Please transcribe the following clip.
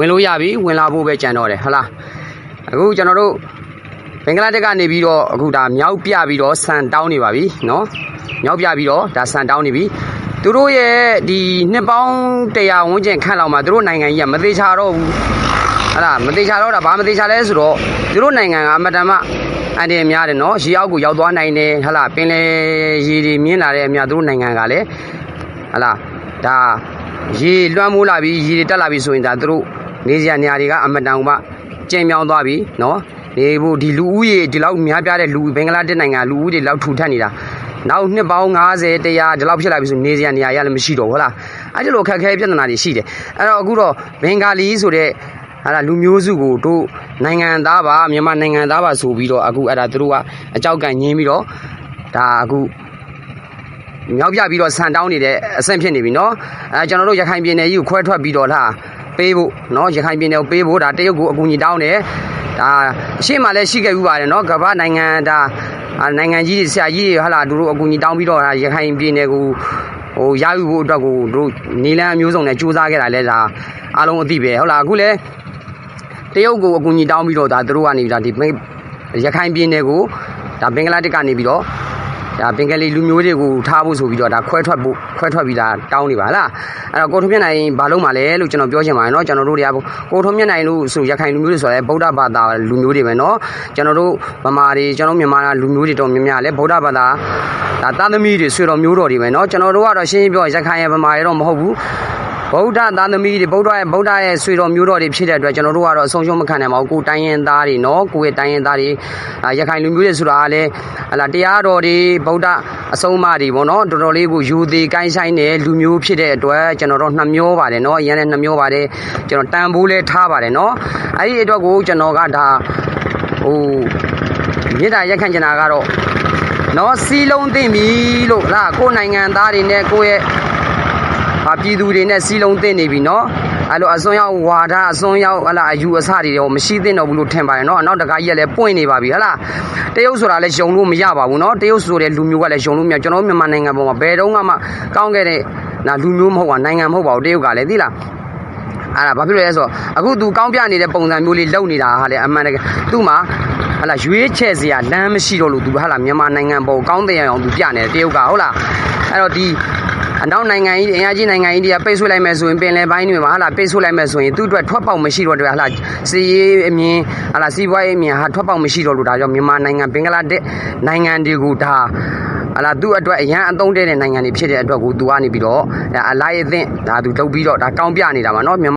ဝင်လို့ရပြီဝင်လာဖို့ပဲကြံတော့တယ်ဟုတ်လားအခုကျွန်တော်တို့ဘင်္ဂလားဒေ့ရှ်ကနေပြီးတော့အခုဒါမြောက်ပြပြီးတော့ဆန်တောင်းနေပါပြီเนาะမြောက်ပြပြီးတော့ဒါဆန်တောင်းနေပြီသူတို့ရဲ့ဒီနှစ်ပေါင်း100ဝန်းကျင်ခန့်လောက်မှာသူတို့နိုင်ငံကြီးကမသေးချာတော့ဘူးဟုတ်လားမသေးချာတော့တာဘာမသေးချာလဲဆိုတော့သူတို့နိုင်ငံကအမတန်မှအန်တယ်များတယ်เนาะရေအောက်ကိုရောက်သွားနိုင်တယ်ဟုတ်လားပင်လေရေတွေမြင့်လာတဲ့အများသူတို့နိုင်ငံကလည်းဟုတ်လားဒါရေလွှမ်းမိုးလာပြီးရေတွေတက်လာပြီးဆိုရင်ဒါသူတို့ နေစရာနေရာတွေကအမတန်မှကျင်းမြောင်းသွားပြီเนาะနေဖို့ဒီလူဦးရေဒီလောက်များပြားတဲ့လူဘင်္ဂလားဒေ့ရှ်နိုင်ငံလူဦးရေလောက်ထူထပ်နေတာနောက်နှစ်ပေါင်း90 100ဒီလောက်ဖြစ်လာပြီဆိုနေစရာနေရာရလည်းမရှိတော့ဘူးဟုတ်လားအဲ့ဒီလိုခက်ခဲပြဿနာတွေရှိတယ်အဲ့တော့အခုတော့ဘင်္ဂါလီဆိုတဲ့ဟာလာလူမျိုးစုကိုတို့နိုင်ငံသားပါမြန်မာနိုင်ငံသားပါဆိုပြီးတော့အခုအဲ့ဒါသူတို့ကအကြောက်ကန်ညင်းပြီးတော့ဒါအခု မြောက်ပြပြီးတော့ဆန်တောင်းနေတဲ့အဆင့်ဖြစ်နေပြီเนาะအဲကျွန်တော်တို့ရခိုင်ပြည်နယ်ကြီးကိုခွဲထွက်ပြီးတော့လာ ပေးဖို့နော်ရခိုင်ပြည်နယ်ကိုပေးဖို့ဒါတရုတ်ကိုအကူအညီတောင်းတယ်ဒါအရှိမှလည်းရှိခဲ့ပြီးပါတယ်နော်ကမ္ဘာနိုင်ငံဒါနိုင်ငံကြီးတွေဆရာကြီးတွေဟာလာတို့တို့အကူအညီတောင်းပြီးတော့ရခိုင်ပြည်နယ်ကိုဟိုရယူဖို့အတွက်ကိုတို့နေလန်အမျိုးစုံနဲ့စူးစမ်းခဲ့တာလဲဒါအားလုံးအသိပဲဟုတ်လားအခုလဲတရုတ်ကိုအကူအညီတောင်းပြီးတော့ဒါတို့ကနေဒါဒီရခိုင်ပြည်နယ်ကိုဒါဘင်္ဂလားဒေ့ရှ်ကနေပြီးတော့ ဒါဘင်္ဂလီလူမျိုးတွေကိုထားဖို့ဆိုပြီးတော့ဒါခွဲထွက်ဖို့ခွဲထွက်ပြီးဒါတောင်းနေပါလားအဲ့တော့ကိုထုံးမြတ်နိုင်ဘာလို့မှလဲလို့ကျွန်တော်ပြောချင်ပါတယ်เนาะကျွန်တော်တို့တွေကကိုထုံးမြတ်နိုင်လို့ဆိုရခိုင်လူမျိုးတွေဆိုရဲဗုဒ္ဓဘာသာလူမျိုးတွေပဲเนาะကျွန်တော်တို့ဗမာတွေကျွန်တော်မြန်မာလူမျိုးတွေတော့များများလဲဗုဒ္ဓဘာသာဒါသာသမီတွေဆွေတော်မျိုးတော်တွေပဲเนาะကျွန်တော်တို့ကတော့ရှင်းရှင်းပြောရခိုင်ရဗမာရတော့မဟုတ်ဘူး ဗုဒ္ဓသာသမီတွေဗုဒ္ဓရဲ့ဗုဒ္ဓရဲ့ဆွေတော်မျိုးတော်တွေဖြစ်တဲ့အတွက်ကျွန်တော်တို့ကတော့အဆုံးရှုံးမခံနိုင်ပါဘူးကိုတိုင်းရင်သားတွေနော်ကိုရဲ့တိုင်းရင်သားတွေရခိုင်လူမျိုးတွေဆိုတာကလည်းဟလာတရားတော်တွေဗုဒ္ဓအဆုံးအမတွေပေါ့နော်တော်တော်လေးကိုယူသေးကိုင်းဆိုင်တဲ့လူမျိုးဖြစ်တဲ့အတွက်ကျွန်တော်တို့နှမျောပါတယ်နော်အရင်လည်းနှမျောပါတယ်ကျွန်တော်တန်ဖိုးလဲထားပါတယ်နော်အဲ့ဒီအတွက်ကိုကျွန်တော်ကဒါဟိုမြစ်တာရက်ခန့်ကျင်တာကတော့နော်စီလုံးသိမ့်ပြီလို့ဟလာကိုနိုင်ငံသားတွေနဲ့ကိုရဲ့ ဟာပြည်သူတွေနဲ့စီလုံးသင့်နေပြီနော်အဲ့လိုအစွန်ရောက်ဝါဒအစွန်ရောက်ဟလာအယူအဆတွေတော့မရှိသင့်တော့ဘူးလို့ထင်ပါတယ်နော်နောက်တခါကြီးကလည်းပွင့်နေပါပြီဟလာတရုတ်ဆိုတာလည်းယုံလို့မရပါဘူးနော်တရုတ်ဆိုတဲ့လူမျိုးကလည်းယုံလို့မရကျွန်တော်မြန်မာနိုင်ငံပေါ်မှာဘယ်တော့မှကောင်းခဲ့တဲ့နာလူမျိုးမဟုတ်ပါနိုင်ငံမဟုတ်ပါဘူးတရုတ်ကလည်းသိလားအဲ့ဒါဘာဖြစ်လို့လဲဆိုတော့အခုသူကောင်းပြနေတဲ့ပုံစံမျိုးလေးလုပ်နေတာဟာလေအမှန်တကယ်သူ့မှာဟလာရွေးချယ်စရာလမ်းမရှိတော့လို့သူဟာလာမြန်မာနိုင်ငံပေါ်ကောင်းတဲ့အောင်သူပြနေတယ်တရုတ်ကဟုတ်လားအဲ့တော့ဒီ အနောက်နိုင်ငံကြီးအင်အားကြီးနိုင်ငံကြီးတွေကပိတ်ဆို့လိုက်မယ်ဆိုရင်ပင်လယ်ပိုင်းတွေမှာဟာလာပိတ်ဆို့လိုက်မယ်ဆိုရင်သူ့အတွက်ထွက်ပေါက်မရှိတော့တဲ့ဟာလာစီရေးအမြင်ဟာလာစီးပွားရေးအမြင်ဟာထွက်ပေါက်မရှိတော့လို့ဒါကြောင့်မြန်မာနိုင်ငံဘင်္ဂလားဒေ့ရှ်နိုင်ငံတွေကိုဒါဟာလာသူ့အတွက်အရန်အသုံးတဲ့နိုင်ငံတွေဖြစ်တဲ့အတွက်ကိုသူကနေပြီးတော့ဒါအလိုက်အသင့်ဒါသူလုပ်ပြီးတော့ဒါကောင်းပြနေတာပါเนาะမြန်မာ